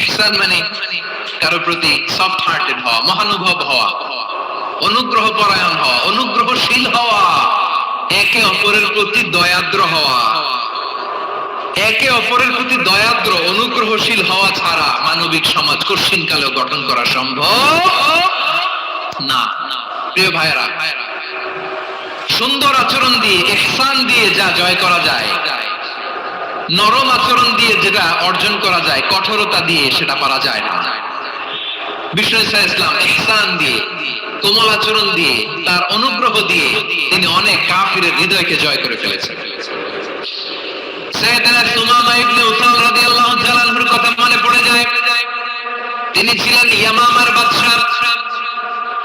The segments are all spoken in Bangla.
ইহসান মানে কারও প্রতি সফট হার্টেড হওয়া, মহানুভব হওয়া অনুগ্রহ পরায়ণ হওয়া, অনুগ্রহশীল হওয়া, একে অপরের প্রতি দয়াদ্র হওয়া, একে অপরের প্রতি দয়াদ্র, অনুগ্রহশীল হওয়া ছাড়া মানবিক সমাজ কঠিন কালেও গঠন করা সম্ভব না। প্রিয় ভাইরা সুন্দর আচরণ দিয়ে, ইহসান দিয়ে যা জয় করা যায় নরম আচরণ দিয়ে যেটা অর্জন করা যায়, কঠোরতা দিয়ে সেটা পারা যায় না। বিষ্ণু ইসলাম ইহসান দিয়ে, কোমল আচরণ দিয়ে, তার অনুগ্রহ দিয়ে তিনি অনেক কাফিরের হৃদয়কে জয় করে ফেলেছেন। কথা মনে পড়ে যায়। তিনি ছিলেন ইয়ামামার বাদশা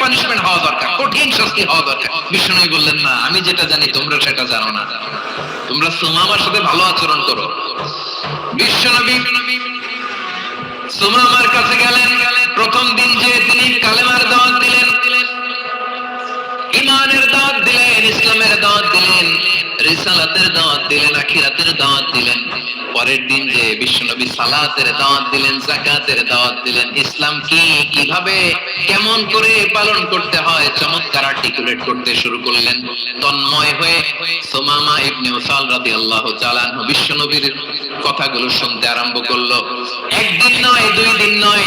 পানিশমেন্ট হওয়া দরকার, কঠিন শাস্তি হওয়া দরকার। বিষ্ণু বললেন, না, আমি যেটা জানি, তোমরা সেটা জানো না। তোমরা সুমামার সাথে ভালো আচরণ করো। বিশ্বনবী সুমামার কাছে গেলেন। প্রথম দিন যে তিনি কালেমার দাওয়াত দিলেন ইমানের দাওয়াত দিলেন, ইসলামের দাওয়াত দিলেন, রিসালাতের দাওয়াত দিলেন, আখিরাতের দাওয়াত দিলেন। পরের দিন যে বিশ্বনবী সালাতের দাওয়াত দিলেন জাকাতের দাওয়াত দিলেন, ইসলাম কি, কীভাবে, কেমন করে পালন করতে হয়, চমৎকার আর্টিকুলেট করতে শুরু করলেন। তন্ময় হয়ে সোমামা ইবনে উসাল রাদিয়াল্লাহু তাআলা বিশ্বনবীর কথাগুলো শুনতে আরম্ভ করল। একদিন নয়, দুই দিন নয়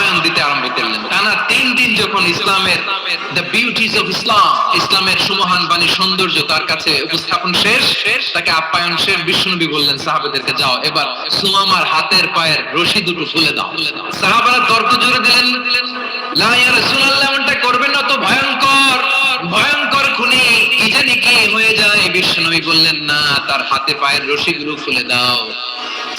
আপ্যায়ন দিতে আরম্ভ করলেন। টানা তিন দিন যখন ইসলামের দ্য বিউটিজ অফ ইসলাম ইসলামের সুমহান বাণী সৌন্দর্য তার কাছে উপস্থাপন শেষ, তাকে আপ্যায়ন শেষ, বিষ্ণুনবী বললেন, সাহাবেদেরকে যাও, এবার সুমামার হাতের পায়ের রশি দুটো খুলে দাও। সাহাবারা তর্ক জুড়ে দিলেন, লা ইয়া রাসূলুল্লাহ, এমনটা করবেন না তো ভয়ঙ্কর ভয়ঙ্কর খুনি কি জানি কি হয়ে যায়। বিষ্ণুনবী বললেন, না, তার হাতে পায়ের রশিগুলো খুলে দাও।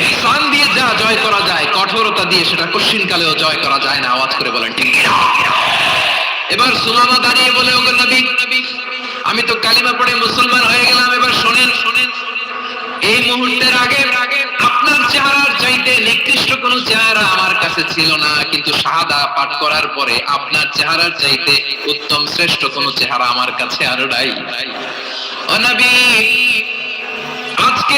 ইহসান দিয়ে যা জয় করা যায়, কঠোরতা দিয়ে সেটা কঠিন কালেও জয় করা যায় না। আওয়াজ করে বলেন, ঠিক এবার সুমামা দাঁড়িয়ে বলে, ওগো নবী, আমি তো কালিমা পড়ে মুসলমান হয়ে গেলাম। এবার শোনেন শোনেন। এই মুহূর্তের আগে আপনার চেহারার চাইতে নিকৃষ্ট কোন চেহারা আমার কাছে ছিল না। কিন্তু শাহাদা পাঠ করার পরে আপনার চেহারার চাইতে উত্তম শ্রেষ্ঠ কোন চেহারা আমার কাছে আরও নাই। ও নবী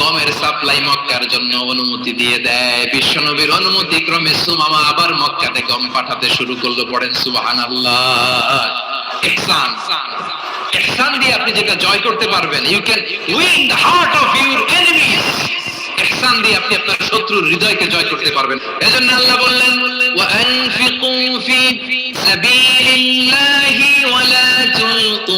গমের সাপ্লাই মক্কার জন্য অনুমতি দিয়ে দেয়। বিশ্বনবীর অনুমতি ক্রমে সুমামা আবার মক্কাতে গম পাঠাতে শুরু করল, পড়েন সুবাহান আল্লাহ দিয়ে আপনি যেটা জয় করতে পারবেন you can win the heart of your enemies ইহসান দিয়ে আপনি আপনার শত্রুর হৃদয়কে জয় করতে পারবেন। এজন্য আল্লাহ বললেন, ওয়া আনফিকু ফি সাবিলিল্লাহি ওয়া লা তুলকু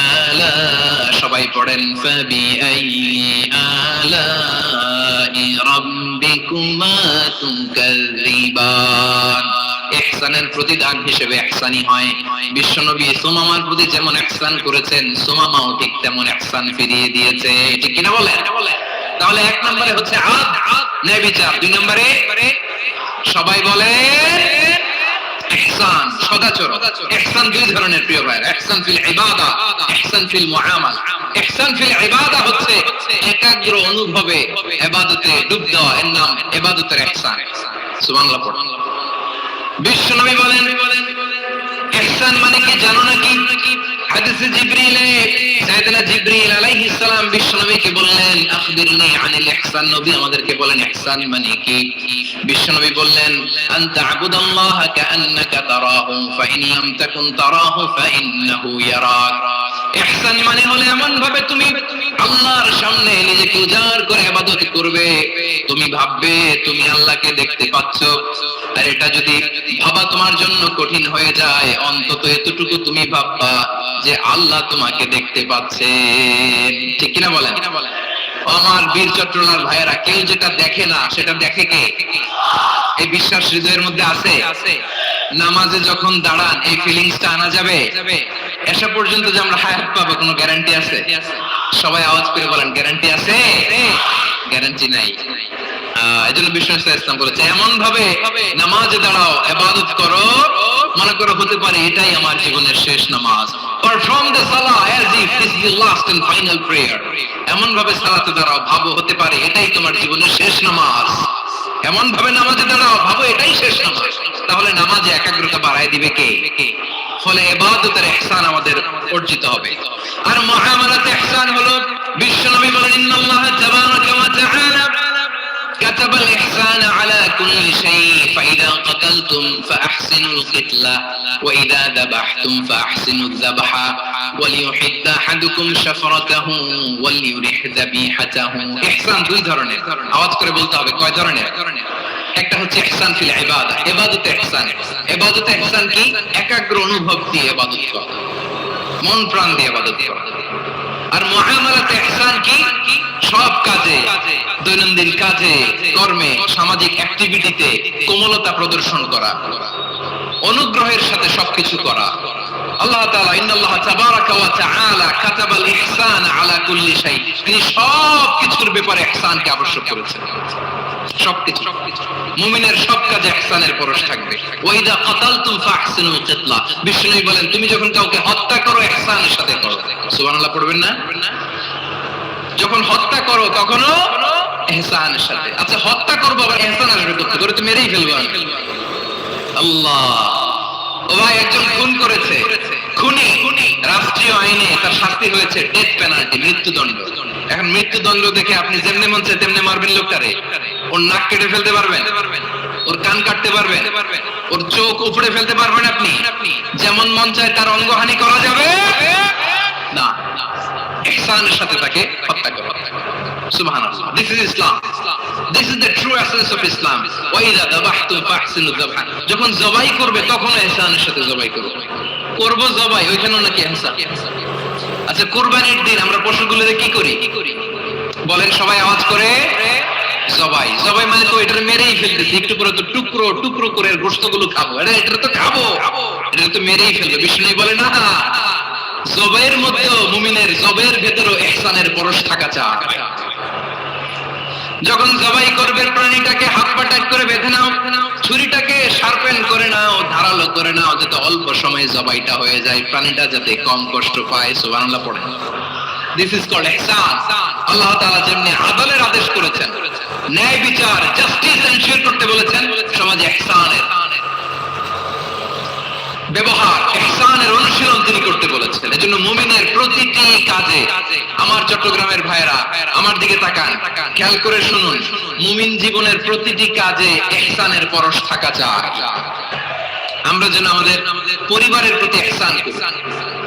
সবাই পড়েন আই আলা প্রতিদান হিসেবে হয়। বিশ্বনবী সুমামার প্রতি যেমন ইহসান করেছেন, সোমামাও ঠিক তেমন ইহসান ফিরিয়ে দিয়েছে। ঠিক কিনা বলেন? তাহলে এক নম্বরে হচ্ছে আদ দুই নম্বরে সবাই বলে ইহসান সদাচরণ। ইহসান দুই ধরনের প্রিয় ভাইয়ের। ইহসান ফিল ইবাদা, ইহসান ফিল মুআমালা। ইহসান ফিল ইবাদা হচ্ছে একাগ্র অনুভবে ইবাদতে ডুব দেওয়া এর নাম ইবাদতের ইহসান। সুবহানাল্লাহ বিশ্বনবী বলেন, ইহসান মানে কি জানো নাকি? হাদিসে জিব্রিলে, সাইয়েদনা জিব্রিল আলাইহিস সালাম বিশ্বনবীকে বললেন, আখবিরনি আনিল ইহসান। নবী আমাদেরকে বলেন, ইহসান মানে কি? বিশ্বনবী বললেন, আনতা আবুদাল্লাহ কাআন্নাকা তারাহু ফাইন লাম তাকুন তারাহু ফাইন্নাহু ইয়ারাক। ইহসান মানে হলো এমন ভাবে তুমি আল্লাহর সামনে নিজেকে উজাড় করে ইবাদত করবে। তুমি ভাববে তুমি আল্লাহকে দেখতে পাচ্ছ। আর এটা যদি ভাবা তোমার জন্য কঠিন হয়ে যায় অন্তত এতটুকু তুমি ভাববা যে আল্লাহ তোমাকে দেখতে পাচ্ছে। ঠিক কিনা বলেন? আমার বীর চট্টলার ভাইয়েরা কেউ যেটা দেখে না সেটা দেখে কে? এই বিশ্বাস হৃদয়ের মধ্যে আছে? নামাজে যখন দাঁড়ান এই ফিলিংসটা আনা যাবে? এসা পর্যন্ত যে আমরা হায়াত পাবো, কোনো গ্যারান্টি আছে? সবাই আওয়াজ করে বলেন গ্যারান্টি আছে? গ্যারান্টি নাই। এই জন্য ইসলাম বলেছে এমন ভাবে নামাজে দাঁড়াও এবাদত করো। মনে করো হতে পারে এটাই আমার জীবনের শেষ নামাজ। Perform the as if this is last and final prayer এমন ভাবে সালাতে দাঁড়াও, ভাবো, হতে পারে এটাই তোমার জীবনের শেষ নামাজ। এমন ভাবে নামাজে দাঁড়াও, ভাবো এটাই শেষ নামাজ। তাহলে নামাজে একাগ্রতা বাড়ায় দিবে কে? ফলে এবাদতের ইহসান আমাদের অর্জিত হবে আর মুআমালাতে ইহসান হলো বিশ্বনবী বলেন ইন্নাল্লাহ তাবারাকা ওয়া তাআলা كتب الإحسان على كل شيء فإذا قتلتم فأحسنوا القتلة وإذا ذبحتم فأحسنوا الذبح وليحد أحدكم شفرته وليرح ذبيحته إحسان দুই ধরনের আওয়াজ করে বলতে হবে কয় ধরনের একটা হচ্ছে ইহসান ফিল ইবাদা, ইবাদতে ইহসান। ইবাদতে ইহসান কি? একাগ্র অনুভব দিয়ে ইবাদত করা। মন প্রাণ দিয়ে ইবাদত করা। আর মুআমালাতে ইহসান কি? সব কাজে, দৈনন্দিন কাজে, কর্মে, সামাজিক অ্যাক্টিভিটিতে কোমলতা প্রদর্শন করা। অনুগ্রহের সাথে সবকিছু করা। আল্লাহ তাআলা ইন্নাল্লাহ তাবারাকা ওয়া তাআলা কাতাবাল ইহসান আলা কুল্লি শাই তিনি সব কিছুর ব্যাপারে ইহসানকে আবশ্যক করেছেন। সবকিছু মুমিনের সব কাজে ইহসানের পরশ থাকবে। ওয়াইদা কাতালতুম ফাহসিনুল কিতলা। বিষ্ণু বলেন, তুমি যখন কাউকে হত্যা করো ইহসানের সাথে করো। সুবহানাল্লাহ, পড়বেন না? যখন হত্যা করো তখনও এহসানের সাথে। আচ্ছা হত্যা করব আবার এহসান আসবে করতে, করে তো মেরেই ফেলব আল্লাহ। ও ভাই, একজন খুন করেছে। খুনি রাষ্ট্রীয় আইনে তার শাস্তি হয়েছে ডেথ পেনাল্টি মৃত্যুদণ্ড। এখন মৃত্যুদণ্ড দেখে আপনি যেমনে মন চায় তেমনে মারবেন লোকটারে। ওর নাক কেটে ফেলতে পারবেন। ওর কান কাটতে পারবেন। ওর চোখ উপড়ে ফেলতে পারবেন আপনি। যেমন মন চায় তার অঙ্গহানি করা যাবে। না। ইহসানের সাথে তাকে হত্যা করা। জবাই করবে, তখন সাথে জবাই করবে করব জবাই নাকি আচ্ছা কুরবানির দিন আমরা পশুগুলোকে কি করি? বলেন, সবাই আওয়াজ করে। জবাই জবাই মানে তো এটা মেরেই ফেলতেছি, একটু পরে তো টুকরো টুকরো করে গোস্তগুলো খাব। আরে এটা তো খাব। এটা তো মেরেই ফেলবে বিষ্ণু বলে না। জবের মধ্যেও মুমিনের, জবের ভেতরেও ইহসানের পরশ থাকা চায় যখন জবাই করবে, প্রাণীটাকে হাত পা টাইট করে বেঁধে নাও, ছুরিটাকে শার্পেন করে নাও, ধারালো করে নাও, যাতে অল্প সময়ে জবাইটা হয়ে যায়, প্রাণীটা যাতে কম কষ্ট পায়, সুবহানাল্লাহ, পড়ে। দিস ইজ কল্ড ইহসান আল্লাহ তাআলা যেমনি আদলের আদেশ করেছেন, ন্যায় বিচার জাস্টিস এনশিওর করতে বলেছেন, সমাজে ইহসানের ব্যবহার ইহসানের অনুশীলন তিনি করতে বলেছেন। এজন্য মুমিনের প্রতিটি কাজে আমার চট্টগ্রামের ভাইরা আমার দিকে তাকান, খেয়াল করে শুনুন, মুমিন জীবনের প্রতিটি কাজে ইহসানের পরশ থাকা চায় আমরা যেন আমাদের পরিবারের প্রতি ইহসান করি।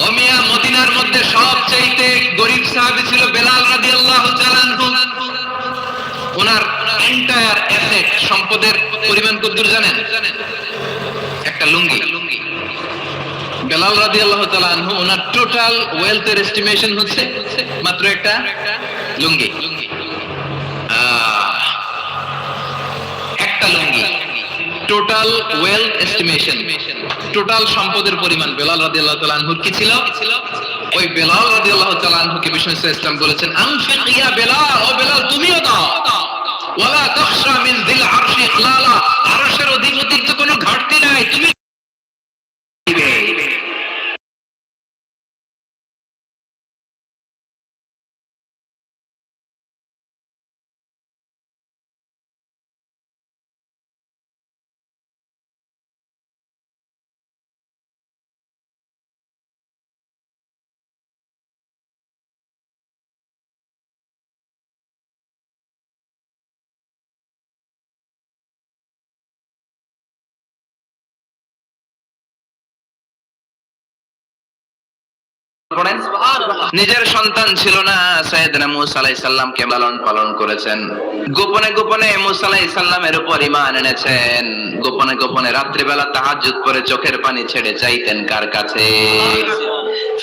অমিয়া মদিনার মধ্যে সবচাইতে গরিব সাহাবী ছিল বেলাল তাআলা আনহু। ওনার এন্টায়ার অ্যাসেট সম্পদের পরিমাণ কতদূর জানেন? একটা লুঙ্গি। বেলাল রাদিয়াল্লাহু তাআলা আনহু, ওনার টোটাল ওয়েলথের এস্টিমেশন হচ্ছে মাত্র একটা লুঙ্গি। একটা লুঙ্গি। টোটাল ওয়েলথ এস্টিমেশন টোটাল সম্পদের পরিমাণ, বেলাল রাদিয়াল্লাহু তাআলা আনহুর কি ছিল? ওই বেলাল রাদিয়াল্লাহু তাআলা আনহুকে বিষ্ণু ইসলাম বলেছেন আনফিক ইয়া বেলাল, ও বেলাল, তুমিও দাও। ওয়ালা মিন যিল আরশি ইখলালা আরশের অধিপতির তো কোনো ঘাটতি নাই, তুমি দিবে। পড়েন? নিজের সন্তান ছিল না সাইয়েদনা মুসা আলাইহিস সালামকে লালন পালন করেছেন। গোপনে গোপনে মুসা আলাইহিস সালামের উপর ঈমান এনেছেন। গোপনে গোপনে রাত্রিবেলা তাহাজ্জুদ করে চোখের পানি ছেড়ে চাইতেন কার কাছে?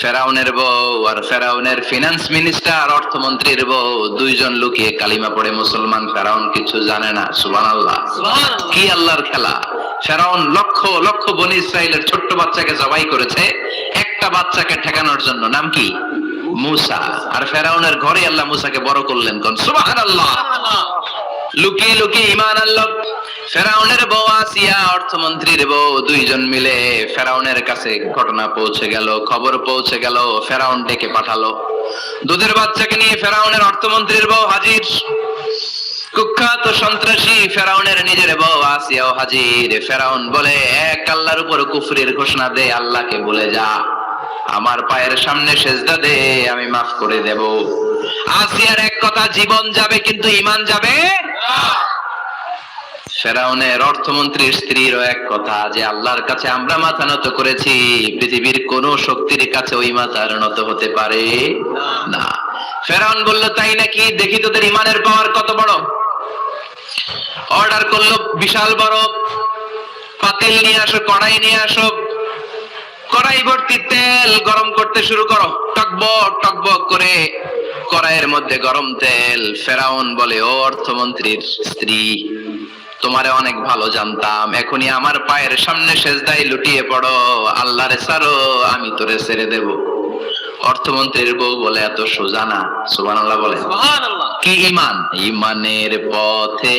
ফেরাউনের বউ আর ফেরাউনের ফিনান্স মিনিস্টার অর্থমন্ত্রীর বউ দুইজন লুকিয়ে কালিমা পড়ে মুসলমান ফেরাউন কিছু জানে না সুবহানাল্লাহ। কি আল্লাহর খেলা? ফেরাউন লক্ষ লক্ষ বনি ইসরায়েলের ছোট্ট বাচ্চাকে জবাই করেছে একটা বাচ্চাকে ঠেকানোর জন্য। নাম কি? মুসা। আর ফেরাউনের ঘরে আল্লাহ মুসাকে বড় করলেন। কোন? সুবহানাল্লাহ। লুকিয়ে লুকিয়ে ইমান আল্লাহ ফেরাউনের বউ আসিয়া অর্থমন্ত্রীর বউ দুইজন মিলে ফেরাউনের কাছে ঘটনা পৌঁছে গেল, খবর পৌঁছে গেল, ফেরাউন ডেকে পাঠালো। দুধের বাচ্চাকে নিয়ে ফেরাউনের অর্থমন্ত্রীর বউ হাজির। কুখ্যাত সন্ত্রাসী ফেরাউনের নিজের বউ আসিয়াও হাজির। ফেরাউন বলে, এক আল্লাহর উপর কুফরির ঘোষণা দে, আল্লাহকে বলে যা। আমার পায়ের সামনে সেজদা দে, আমি মাফ করে দেব। আসিয়ার এক কথা, জীবন যাবে, কিন্তু ইমান যাবে ফেরাউনের অর্থমন্ত্রীর স্ত্রীরও এক কথা, যে আল্লাহর কাছে আমরা মাথা নত করেছি, পৃথিবীর কোন শক্তির কাছে ওই মাথার নত হতে পারে না। ফেরাউন বলল, তাই নাকি? দেখি তোদের ইমানের পাওয়ার কত বড়। অর্ডার করল, বিশাল বড়। পাতিল নিয়ে আসো, কড়াই নিয়ে আসো। কড়াই ভর্তি তেল গরম করতে শুরু করো। টকবক টকবক করে কড়াইয়ের মধ্যে গরম তেল। ফেরাউন বলে ও অর্থমন্ত্রীর স্ত্রী তোমারে অনেক ভালো জানতাম। এখনই আমার পায়ের সামনে সেজদাই লুটিয়ে পড়ো। আল্লাহরে সারো আমি তোরে ছেড়ে দেব। অর্থমন্ত্রীর বউ বলে এত সোজা না। সুবহানাল্লাহ বলে কি ইমান? ইমানের পথে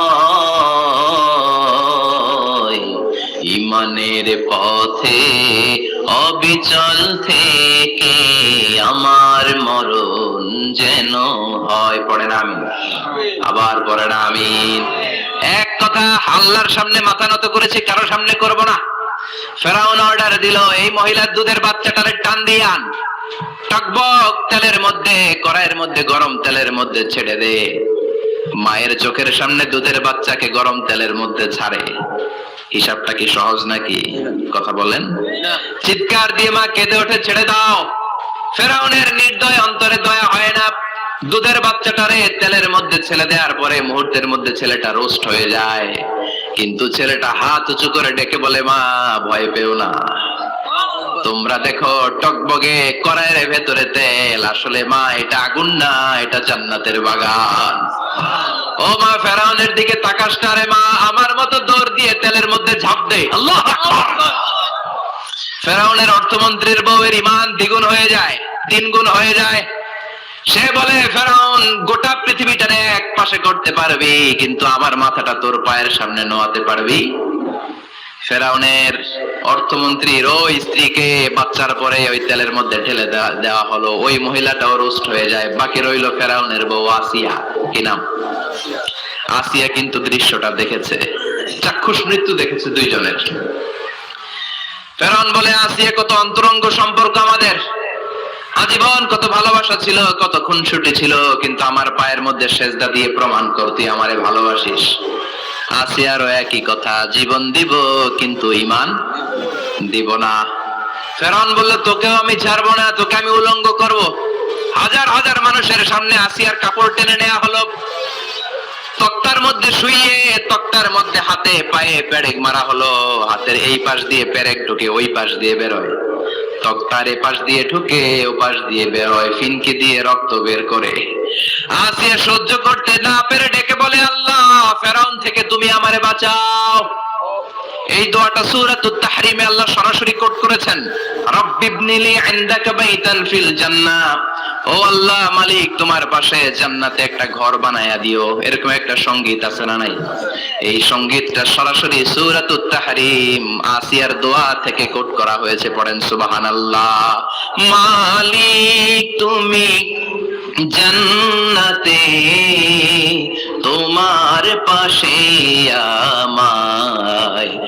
অবিচল থেকে আমার মরণ যেন হয়। পড়েন আমি আবার পড়েন আমি এক কথা, আল্লাহর সামনে মাথা নত করেছি, কারও সামনে করব না। ফেরাউন অর্ডার দিল, এই মহিলার দুধের বাচ্চাটারে টান দিয়ে আন। টকবক তেলের মধ্যে, কড়াইয়ের মধ্যে, গরম তেলের মধ্যে ছেড়ে দে। মায়ের চোখের সামনে দুধের বাচ্চাকে গরম তেলের মধ্যে ছাড়ে। হিসাবটা কি সহজ নাকি? কথা বলেন। চিৎকার দিয়ে মা কেঁদে ওঠে ছেড়ে দাও। ফেরাউনের নির্দয় অন্তরে দয়া হয় না। দুধের বাচ্চাটারে তেলের মধ্যে ছেলে দেওয়ার পরে মুহূর্তের মধ্যে ছেলেটা রোস্ট হয়ে যায়। কিন্তু ছেলেটা হাত উঁচু করে ডেকে বলে মা ভয় পেও না। তোমরা দেখো টকবগে কড়াইয়ের ভেতরে তেল। আসলে মা, এটা আগুন না, এটা জান্নাতের বাগান। ও মা, ফেরাউনের দিকে তাকাস না রে মা, আমার মতো দৌড় দিয়ে তেলের মধ্যে ঝাঁপ দে। আল্লাহ ফেরাউনের অর্থমন্ত্রীর বউয়ের ইমান দ্বিগুণ হয়ে যায়, তিন গুণ হয়ে যায়। সে বলে, ফেরাউন, গোটা পৃথিবীটারে এক পাশে করতে পারবি, কিন্তু আমার মাথাটা তোর পায়ের সামনে নোয়াতে পারবি। ফেরাউনের অর্থমন্ত্রীর ওই স্ত্রীকে বাচ্চার পরে ওই তেলের মধ্যে ঢেলে দেওয়া- হলো। ওই মহিলাটাও রোস্ট হয়ে যায়। বাকি রইল ফেরাউনের বউ আসিয়া। কি নাম? আসিয়া কিন্তু দৃশ্যটা দেখেছে। চাক্ষুষ মৃত্যু দেখেছে দুইজনের। ফেরাউন বলে, আসিয়া, কত অন্তরঙ্গ সম্পর্ক আমাদের। আজীবন কত ভালোবাসা ছিল, কত খুনসুটি ছিল, কিন্তু আমার পায়ের মধ্যে সেজদা দিয়ে প্রমাণ কর, তুই আমারে ভালোবাসিস। আসিয়ারও একই কথা, জীবন দিব কিন্তু ইমান দিব না। ফেরাউন বলল, তোকেও আমি ছাড়বো না, তোকে আমি উলঙ্গ করব। হাজার হাজার মানুষের সামনে আসিয়ার কাপড় টেনে নেওয়া হলো। তক্তার মধ্যে শুইয়ে, তক্তার মধ্যে হাতে পায়ে পেরেক মারা হলো। হাতের এই পাশ দিয়ে পেরেক ঢুকে ওই পাশ দিয়ে বেরোয়। তক্তার এ পাশ দিয়ে ঢুকে ও পাশ দিয়ে বেরোয় ফিনকি দিয়ে রক্ত বের করে। আসিয়া সহ্য করতে না পেরে ডেকে বলে, আল্লাহ, ফেরাউন থেকে তুমি আমারে বাঁচাও। এই দোয়াটা সূরাতুত তাহরিমে আল্লাহ সরাসরি কোট করেছেন। রব্বিবনিলি ইনদাকা বাইতান ফিল জান্নাহ ও আল্লাহ মালিক, তোমার পাশে জান্নাতে একটা ঘর বানায়া দিও। এরকম একটা আছে না নাই? এই সরাসরি তাহরিম, আসিয়ার দোয়া থেকে কোট করা হয়েছে। পড়েন সুবহানাল্লাহ। মালিক, তুমি জান্নাতে, তোমার পাশে আমায়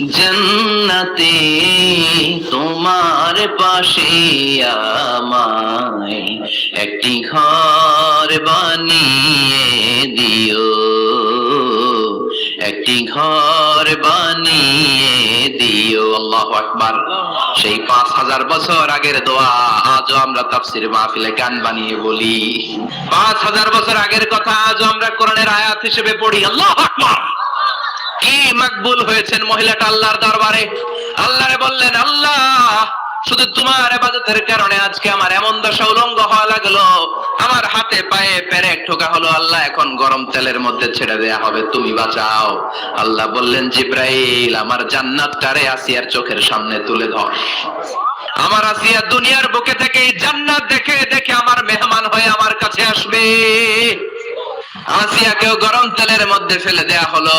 জন্নতে তোমার পাশে আমায় একটি ঘর বানিয়ে দিও। একটি ঘর বানিয়ে দিও। আল্লাহ আকবার। সেই পাঁচ হাজার বছর আগের দোয়া আজও আমরা তাফসির মাহফিলে গান বানিয়ে বলি। পাঁচ হাজার বছর আগের কথা আজও আমরা কোরআনের আয়াত হিসেবে পড়ি। আল্লাহ আকবার। কি মকবুল হয়েছেন মহিলাটা আল্লাহর দরবারে? আল্লাহরে বললেন, আল্লাহ, শুধু তোমার এবাদতের কারণে আজকে আমার এমন দশা উলঙ্গ হওয়া লাগল। আমার হাতে পায়ে পেরেক ঠোকা হলো, আল্লাহ, এখন গরম তেলের মধ্যে ছেড়ে দেয়া হবে, তুমি বাঁচাও। আল্লাহ বললেন, জিব্রাইল, আমার জান্নাতটারে আসিয়ার চোখের সামনে তুলে ধর। আমার আসিয়া দুনিয়ার বুকে থেকে এই জান্নাত দেখে দেখে আমার মেহমান হয়ে আমার কাছে আসবে। আসিয়াকেও গরম তেলের মধ্যে ফেলে দেয়া হলো।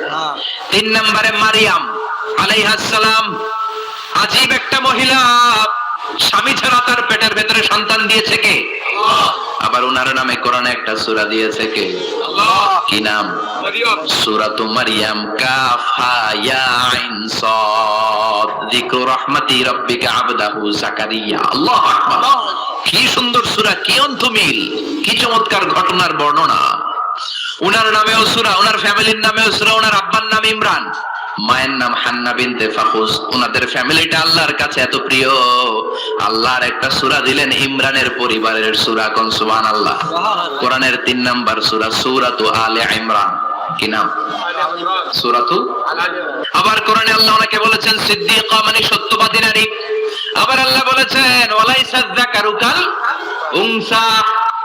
তিন নম্বরে মারিয়াম আলাইহাস সালাম। আজীব একটা মহিলা। স্বামী ছাড়া তার পেটের ভেতরে সন্তান দিয়েছে কে? আবার ওনার নামে কোরআনে একটা সূরা দিয়েছে কে? কি নাম? মারিয়াম সূরাতু মারিয়াম। কাফ আইন সাদ। যিকরু রাহমাতি রাব্বিকা আবদাহু জাকারিয়া। আল্লাহু কি সুন্দর সূরা, কি অন্তমিল কি চমৎকার ঘটনার বর্ণনা। উনার নামেও সূরা, উনার ফ্যামিলির নামেও সূরা, উনার আব্বার নাম ইমরান। মায়ের নাম হান্না বিনতে ফাকুস উনাদের ফ্যামিলিটা আল্লাহর কাছে এত প্রিয়। আল্লাহর একটা সূরা দিলেন ইমরানের পরিবারের সূরা কোন? সুবহানাল্লাহ। কোরআনের তিন নাম্বার সুরা, সূরাতু আলে ইমরান। কি নাম? সূরাতু? আবার কোরআনে আল্লাহ ওনাকে বলেছেন, সিদ্দিকা মানে সত্যবাদী নারী। আবার আল্লাহ বলেছেন ওয়ালাইসা যাকারু কাল উনসা।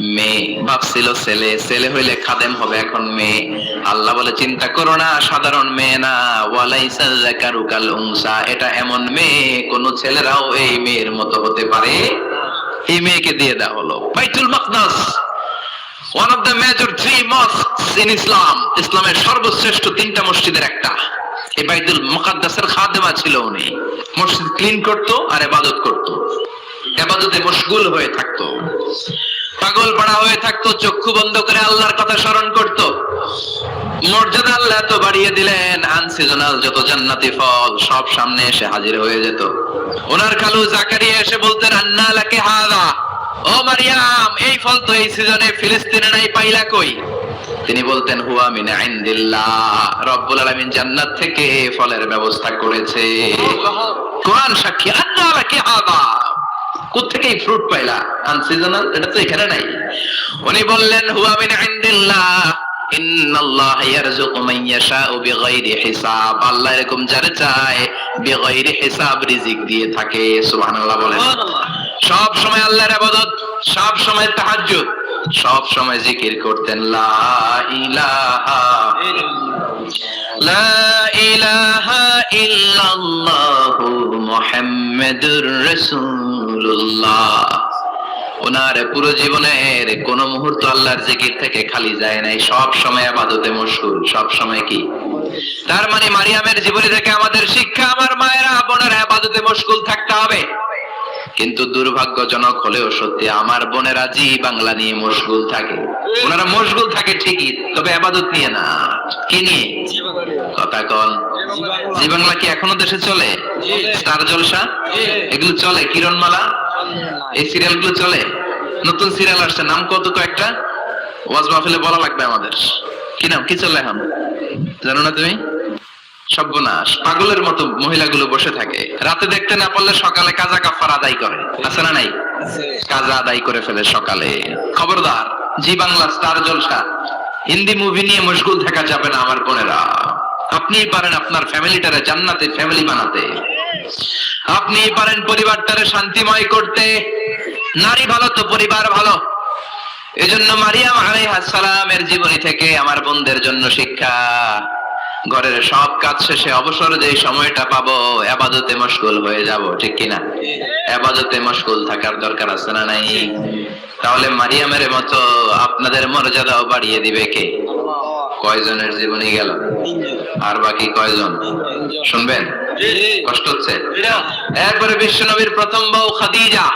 মেয়ে। ভাবছিল ছেলে। ছেলে হইলে খাদেম হবে এখন মেয়ে। আল্লাহ বলে, চিন্তা করো না, সাধারণ মেয়ে না। ওয়ালাইসা যাকারু কাল উনসা। এটা এমন মেয়ে, কোন ছেলেরাও এই মেয়ের মতো হতে পারে। এই মেয়েকে দিয়ে দেওয়া হলো। বাইতুল মাকদাস one of the major three mosques in Islam ইসলামের সর্বশ্রেষ্ঠ তিনটা মসজিদের একটা। এই বাইতুল মুকাদ্দাসের খাদেমা ছিল উনি। মসজিদ ক্লিন করতো আর ইবাদত করতো। এবাদতে মশগুল হয়ে থাকতো। পাগল পাড়া হয়ে থাকতো চক্ষু বন্ধ করে আল্লাহর কথা স্মরণ করত। মর্যাদা আল্লাহ তো বাড়িয়ে দিলেন আনসিজনাল যত জান্নাতি ফল সব সামনে এসে হাজির হয়ে যেত। ওনার খালু জাকারিয়া এসে বলতেন আন্না লাকে হাদা? ও মারিয়াম এই ফল তো এই সিজনে ফিলিস্তিনে নাই পাইলা কই? তিনি বলতেন হুয়া মিন ইনদিল্লাহ রব্বুল আলামিন জান্নাত থেকে ফলের ব্যবস্থা করেছে। কোরআন সাক্ষী আন্না লাকে হাদা? কোথেকে এই ফ্রুট পাইলা? আনসিজনাল এটা তো এখানে নাই। উনি বললেন হুয়া মিন ইনদিল্লাহ। ইন্নাল্লাহ ইয়ারযুকু মান ইয়াশাউ বিগাইরি হিসাব। আল্লাহ এরকম যারে চায় বিগাইরি হিসাব রিজিক দিয়ে থাকে। সুবহানাল্লাহ বলেন। সব সময় আল্লাহর ইবাদত সব সময় তাহাজ্জুদ। সব সময় জিকির করতেন ওনার পুরো জীবনের কোন মুহূর্ত আল্লাহর জিকির থেকে খালি যায় নাই। সব সময় আবাদতে মশগুল সব সময় কি? তার মানে মারিয়ামের জীবনী থেকে আমাদের শিক্ষা আমার মায়েরা, বোনেরা আবাদতে মশগুল থাকতে হবে। কিন্তু দুর্ভাগ্যজনক হলেও সত্যি আমার বোনেরা জি বাংলা নিয়ে মশগুল থাকে। ওনারা মশগুল থাকে ঠিকই তবে আবাদত নিয়ে না। কি নিয়ে? কথা কন। জি বাংলা কি এখনও দেশে চলে? স্টার জলসা? এগুলো চলে? কিরণমালা? এই সিরিয়ালগুলো চলে? নতুন সিরিয়াল আসছে নাম কত কয়েকটা? ওয়াজ মাহফিলে বলা লাগবে আমাদের। কি নাম? কি চলে এখন? জানো না তুমি? সর্বনাশ। পাগলের মতো মহিলাগুলো বসে থাকে। রাতে দেখতে না পারলে সকালে কাজা কাফার আদায় করে। আছে না নাই? কাজা আদায় করে ফেলে সকালে। খবরদার জি বাংলা স্টার জলসা। হিন্দি মুভি নিয়ে মশগুল থাকা যাবে না আমার বোনেরা। আপনি পারেন আপনার ফ্যামিলিটারে জান্নাতে ফ্যামিলি বানাতে। আপনি পারেন পরিবারটারে শান্তিময় করতে। নারী ভালো তো পরিবার ভালো। এজন্য মারিয়াম আলাইহাস সালামের জীবনী থেকে আমার বোনদের জন্য শিক্ষা। ঘরের সব কাজ শেষে অবসর যে সময়টা পাবো আবাদতে মশগুল হয়ে যাব, ঠিক কিনা? আবাদতে মশগুল থাকার দরকার আছে না নাই? তাহলে মারিয়ামের মতো আপনাদের মর্যাদাও বাড়িয়ে দিবে কে? কয়জনের জীবনী গেল? আর বাকি কয়জন? শুনবেন? কষ্ট হচ্ছে? এরপরে বিশ্বনবীর প্রথম বউ খাদিজা।